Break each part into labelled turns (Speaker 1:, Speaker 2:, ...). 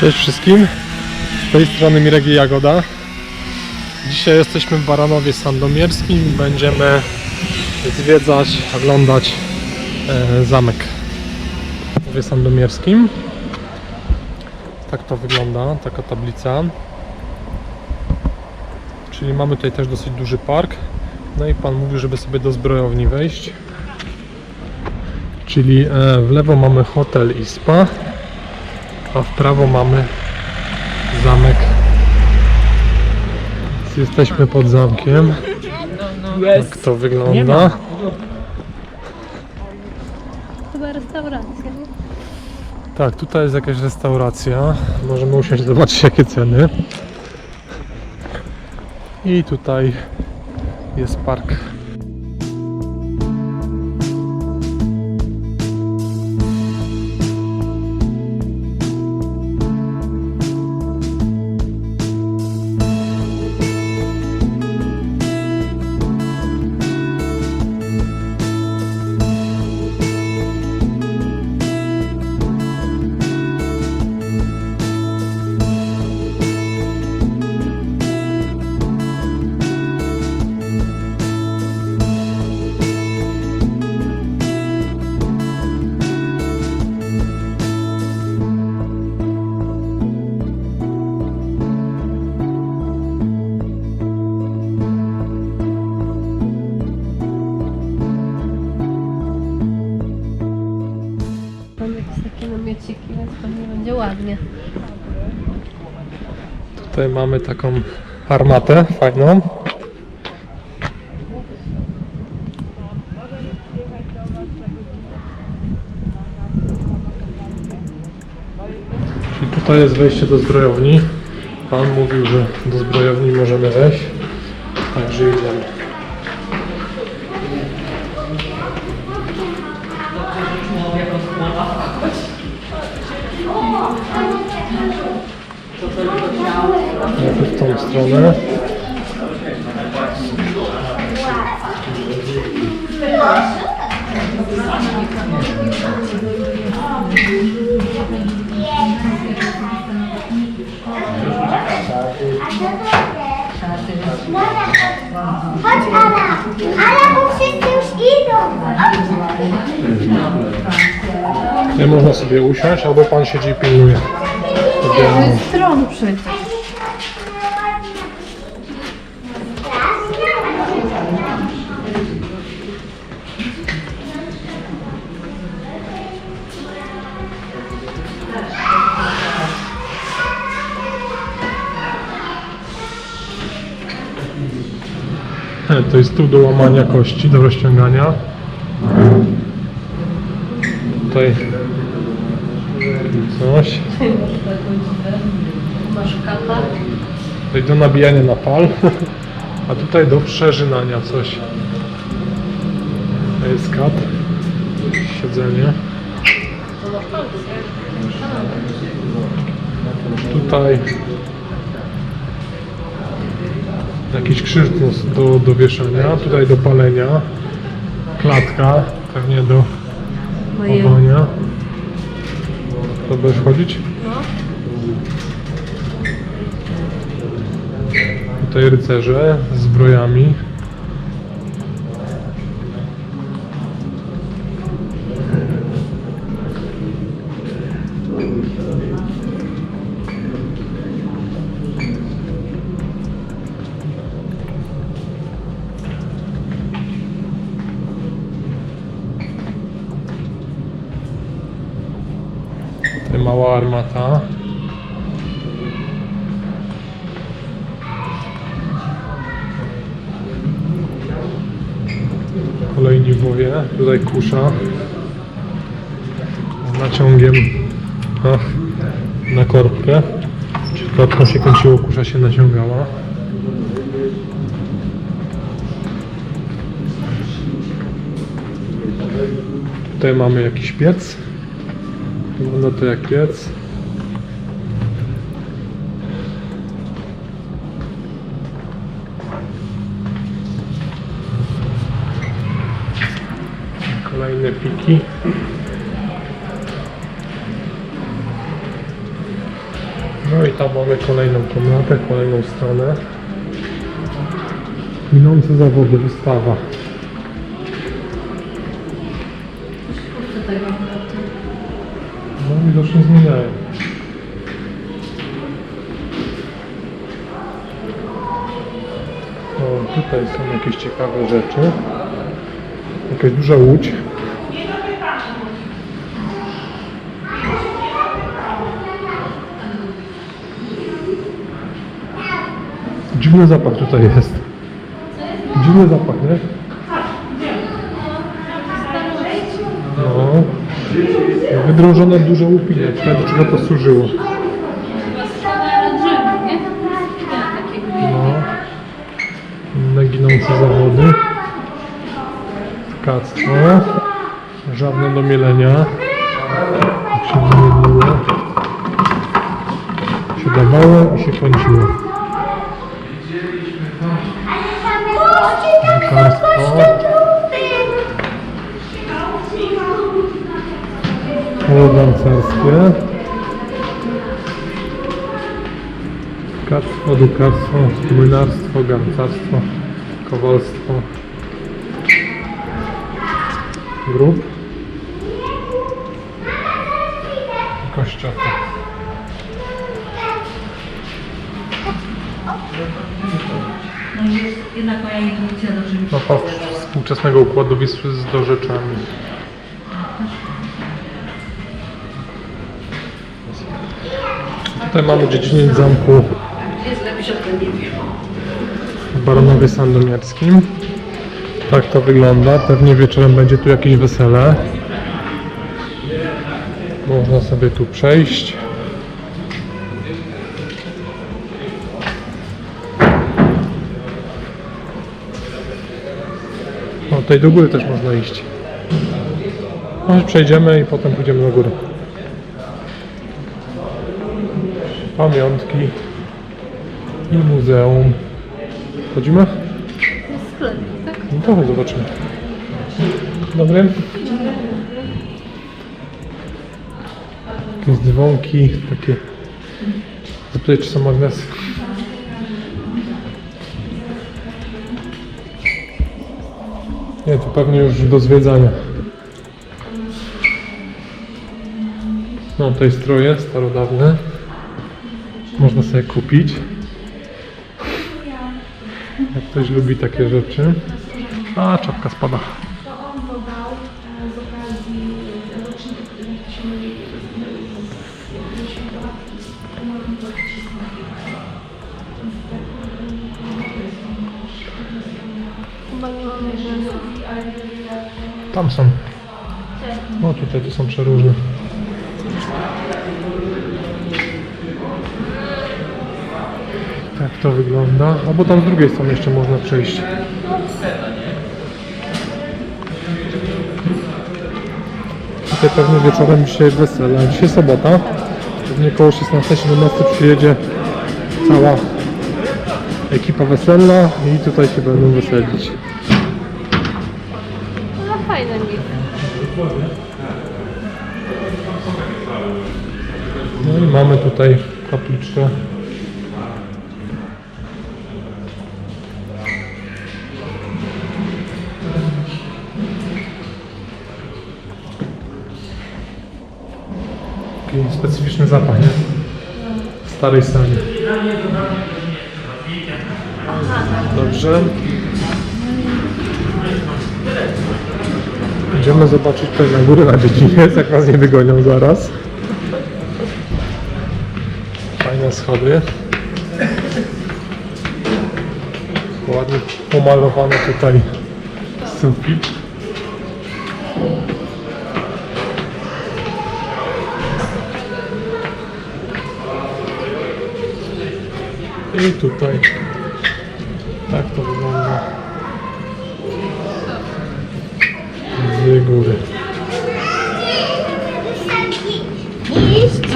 Speaker 1: Cześć wszystkim, z tej strony Mirek i Jagoda. Dzisiaj jesteśmy w Baranowie Sandomierskim będziemy zwiedzać, oglądać e, zamek w Sandomierskim. Tak to wygląda, taka tablica. Czyli mamy tutaj też dosyć duży park. No i pan mówił, żeby sobie do zbrojowni wejść. Czyli e, w lewo mamy hotel i spa, a w prawo mamy zamek. Jesteśmy pod zamkiem. Tak to wygląda.
Speaker 2: Chyba restauracja.
Speaker 1: Tak, tutaj jest jakaś restauracja. Możemy usiąść zobaczyć jakie ceny. I tutaj jest park. Mamy taką armatę fajną. I tutaj jest wejście do zbrojowni. Pan mówił, że do zbrojowni możemy wejść. Także idziemy. Stronę.
Speaker 3: Chodź Ala! Ala, bo wszyscy już idą!
Speaker 1: Nie można sobie usiąść, albo pan siedzi i pilnuje.
Speaker 2: To jest tron przecież.
Speaker 1: To jest tu do łamania kości, do rozciągania. Tutaj coś.
Speaker 2: Masz kata.
Speaker 1: Tutaj do nabijania na pal. A tutaj do przeżynania coś. To jest kat. Siedzenie. Tutaj jakiś krzyż do, do, do wieszania. Tutaj do palenia. Klatka. Pewnie do chowania. To będziesz chodzić?
Speaker 2: No.
Speaker 1: Tutaj rycerze z zbrojami. Tutaj kusza z naciągiem na korbkę. Korbką się kończyło, kusza się naciągała. Tutaj mamy jakiś piec. Wygląda to jak piec. Kolejne piki. Tam mamy kolejną komnatę, kolejną stronę. Minące zawody, wystawa. No widocznie zmieniają. O, tutaj są jakieś ciekawe rzeczy. Jakaś duża łódź. Dziwny zapach tutaj jest. Dziwny zapach, nie? No. Wydrążone duże łupiny. Ciekawe, do czego to służyło. No. Inne ginące zawody. Tkactwo. Żadne do mielenia. Się. Się dawało i się kończyło. Lekarstwo. Koło dancerskie. Tkactwo, drukarstwo, młynarstwo, garncarstwo, kowalstwo. Grób. Kościoła.
Speaker 4: No jest jednak moja intuicja dobrze mi
Speaker 1: Mapa współczesnego układu Wisły z dorzeczami. Tutaj mamy dziedziniec zamku
Speaker 4: jest lepiej, o tym nie wiem.
Speaker 1: w Baronowie Sandomierskim. Tak to wygląda. Pewnie wieczorem będzie tu jakieś wesele. Można sobie tu przejść. Tutaj do góry też można iść. Może przejdziemy i potem pójdziemy do góry. Pamiątki i muzeum. Wchodzimy?
Speaker 2: jest sklep, tak?
Speaker 1: No to chodź zobaczymy. Dobry. Jakieś dzwonki, takie. Zapytaj, czy są magnesy. Nie, to pewnie już do zwiedzania. No, tutaj stroje starodawne. Można sobie kupić. Jak ktoś lubi takie rzeczy. A, czapka spada. Tam są. No tutaj to są przeróżne. Tak to wygląda. Albo tam z drugiej strony jeszcze można przejść. Tutaj pewnie wieczorem dzisiaj wesele. Dzisiaj sobota. Pewnie koło 16-17 przyjedzie cała ekipa weselna i tutaj się będą weselić.
Speaker 2: No fajne miejsce.
Speaker 1: No i mamy tutaj kapliczkę. Taki specyficzny zapach, nie? W starej sali. Dobrze. Idziemy zobaczyć tutaj na górę na dziedziniec, jak nas nie wygonią zaraz. Fajne schody. Ładnie pomalowany tutaj sufit. I tutaj tak to wygląda z góry.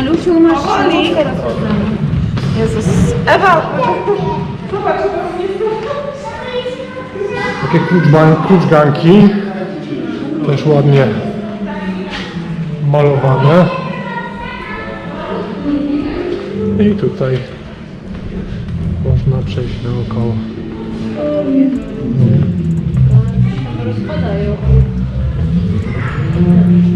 Speaker 2: Aluciu, masz Jezus. Ewa!
Speaker 1: Takie kluczba- kluczganki. Też ładnie malowane. I tutaj można przejść naokoło.
Speaker 2: Rozpadają.
Speaker 1: Jakiś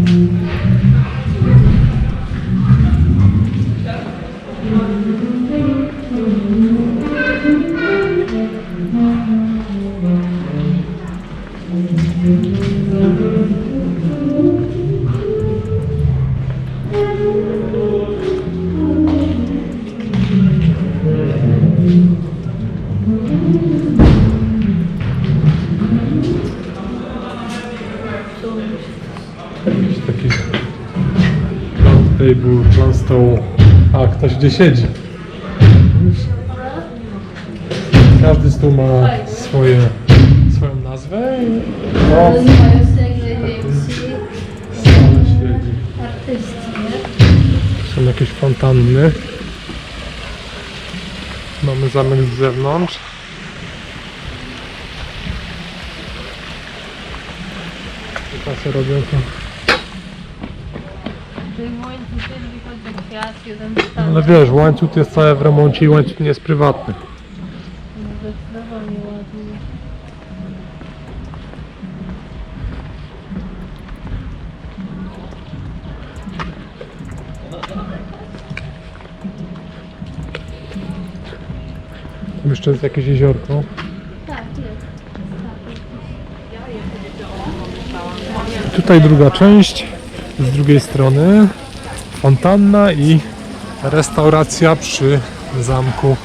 Speaker 1: gdzie siedzi. Każdy stół ma swoje, swoją nazwę i no, siedzi.
Speaker 2: artyści, nie?
Speaker 1: Są jakieś fontanny. Mamy zamek z zewnątrz. Kasy robią to. Ale wiesz, łańcuch jest cały w remoncie i łańcuch nie jest prywatny. Jeszcze jest jakieś jeziorko.
Speaker 2: Tak, jest.
Speaker 1: Tutaj druga część, z drugiej strony fontanna i restauracja przy zamku.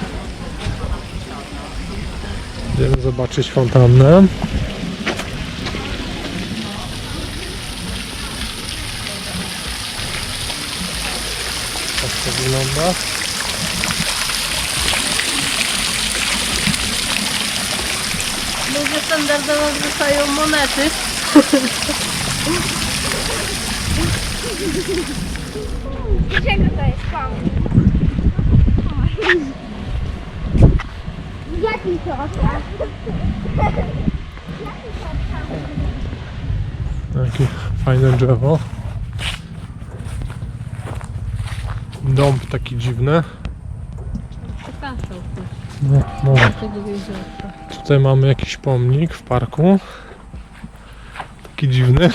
Speaker 1: Idziemy zobaczyć fontannę. Tak to wygląda.
Speaker 2: Ludzie standardowo wrzucają monety.
Speaker 3: Czego to jest pomysł? Jaki to oka?
Speaker 1: Jakie fajne drzewo. Dąb taki dziwny. No,
Speaker 2: jeziorka.
Speaker 1: Tutaj mamy jakiś pomnik w parku. Taki dziwny.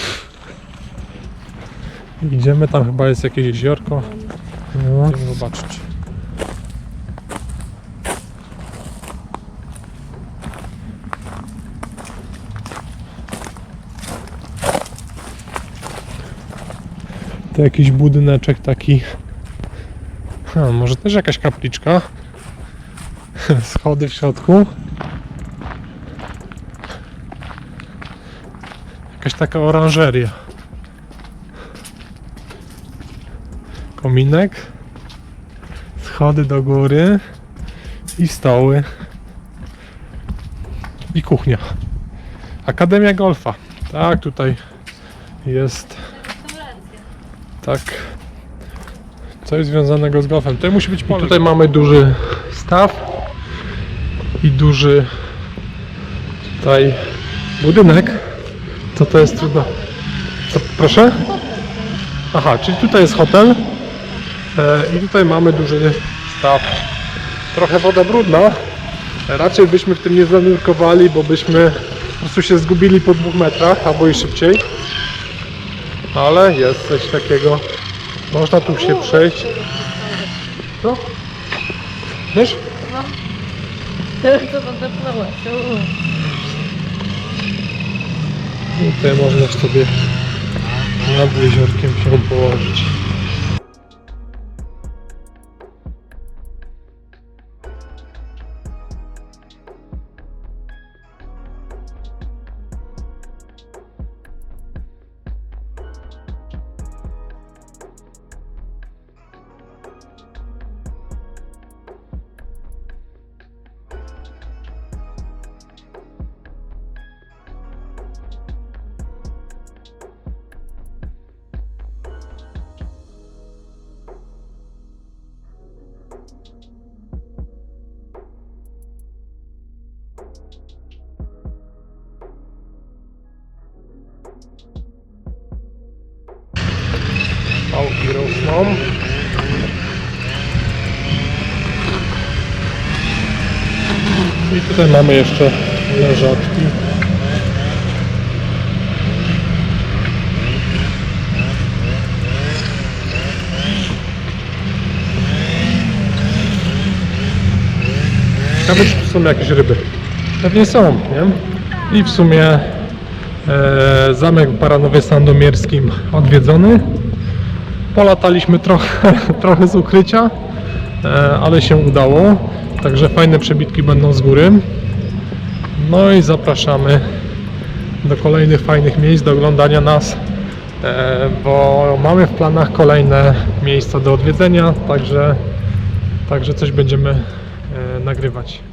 Speaker 1: Idziemy, tam chyba jest jakieś jeziorko. No, Idziemy zobaczyć. To jakiś budyneczek taki. Ha, może też jakaś kapliczka. Schody w środku. Jakaś taka oranżeria. Kominek. Schody do góry. I stoły. I kuchnia. Akademia Golfa. Tak, tutaj jest. Tak. Coś związanego z golfem. Tutaj musi być pole. Tutaj mamy duży staw i duży tutaj budynek. Co to jest trudno? Co, proszę? Aha, czyli tutaj jest hotel i tutaj mamy duży staw. Trochę woda brudna. Raczej byśmy w tym nie zanurkowali, bo byśmy po prostu się zgubili po dwóch metrach albo i szybciej. Ale jest coś takiego. Można tu się przejść. Co? Wiesz?
Speaker 2: Co to depnąłeś?
Speaker 1: I tutaj można sobie nad jeziorkiem się położyć. Pałki rosną. I tutaj mamy jeszcze leżatki. Ciekawe, czy tu są jakieś ryby. Pewnie są, nie? I w sumie e, zamek paranowy sandomierskim odwiedzony. Polataliśmy trochę, trochę z ukrycia, e, ale się udało. Także fajne przebitki będą z góry. No i zapraszamy do kolejnych fajnych miejsc, do oglądania nas, e, bo mamy w planach kolejne miejsca do odwiedzenia, także, także coś będziemy e, nagrywać.